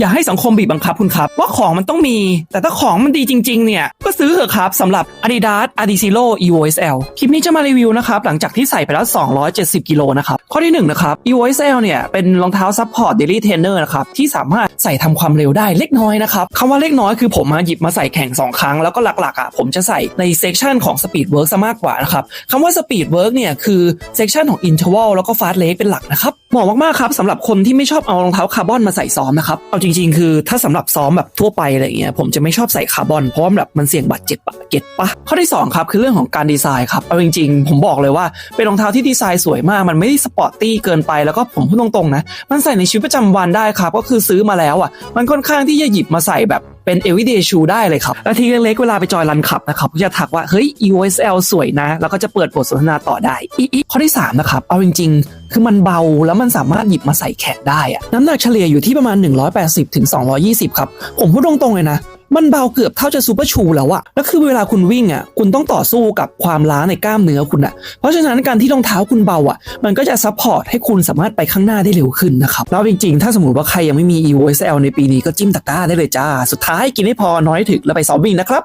อย่าให้สังคมบีบบังคับคุณครับ ว่าของมันต้องมี แต่ถ้าของมันดีจริง ๆ เนี่ย ก็ซื้อเถอะครับสำหรับ Adidas Adizero Evo SL คลิปนี้จะมารีวิวนะครับ หลังจากที่ใส่ไปแล้ว 270 กิโลนะครับ อที่1นะครับ Evo SL เนี่ยเป็นรองเท้าซัพพอร์ต Daily Trainer นะครับที่สามารถใส่ทำความเร็วได้เล็กน้อยนะครับคำว่าเล็กน้อยคือผมมาหยิบมาใส่แข่ง 2 ครั้ง แล้วก็หลักๆอะผมจะใส่ในเซกชันของ Speed Work ซะมากกว่านะครับคำว่า Speed Work เนี่ยคือเซกชันของ Interval แล้วก็ Fast Leg เป็นหลักนะครับเหมาะมากๆครับสำหรับคนที่ไม่ชอบเอารองเท้าคาร์บอนมาใส่ซ้อมนะครับเอาจริง ๆ คือถ้าสำหรับซ้อมแบบทั่วไปอะไรเงี้ยผมจะไม่ชอบใส่คาร์บอนเพราะแบบมันเสี่ยงบาดเจ็บปะเก็ตปะข้อที่สองครับคือเรื่องของการดีไซน์ครับเอาจริง ๆ ผมบอกเลยว่าเป็นรองเท้าที่ดีไซน์สวยมากมันไม่ได้สปอร์ตตี้เกินไปแล้วก็ผมพูดตรงๆนะ มันใส่ในชีวิตประจำวันได้ครับ ก็คือซื้อมาแล้วอะ มันค่อนข้างที่จะหยิบมาใส่แบบเป็น everyday shoe ได้เลยครับ และทีเล็กๆเวลาไปจอยรันขับนะครับก็จะทักว่า เฮ้ย EOSL สวยนะ แล้วก็จะเปิดบทสนทนาต่อได้อีข้อที่สามนะครับ เอาจริง ๆ คือมันเบาแล้วมันสามารถหยิบมาใส่แขนได้อะน้ำหนักเฉลี่ยอยู่ที่ประมาณ 180ถึง220 ครับ ผมพูดตรงๆเลยนะ มันเบาเกือบเท่าจะซูเปอร์ชูแล้วอะแล้วคือเวลาคุณวิ่งอะคุณต้องต่อสู้กับความล้าในกล้ามเนื้อคุณอะเพราะฉะนั้นการที่รองเท้าคุณเบาอะมันก็จะซัพพอร์ตให้คุณสามารถไปข้างหน้าได้เร็วขึ้นนะครับแล้วจริงๆ ถ้าสมมติว่าใครยังไม่มี E O S L ในปีนี้ก็จิ้มตะกร้าได้เลยจ้า สุดท้ายกินให้พอน้อยถึกแล้วไปซ้อมวิ่งนะครับ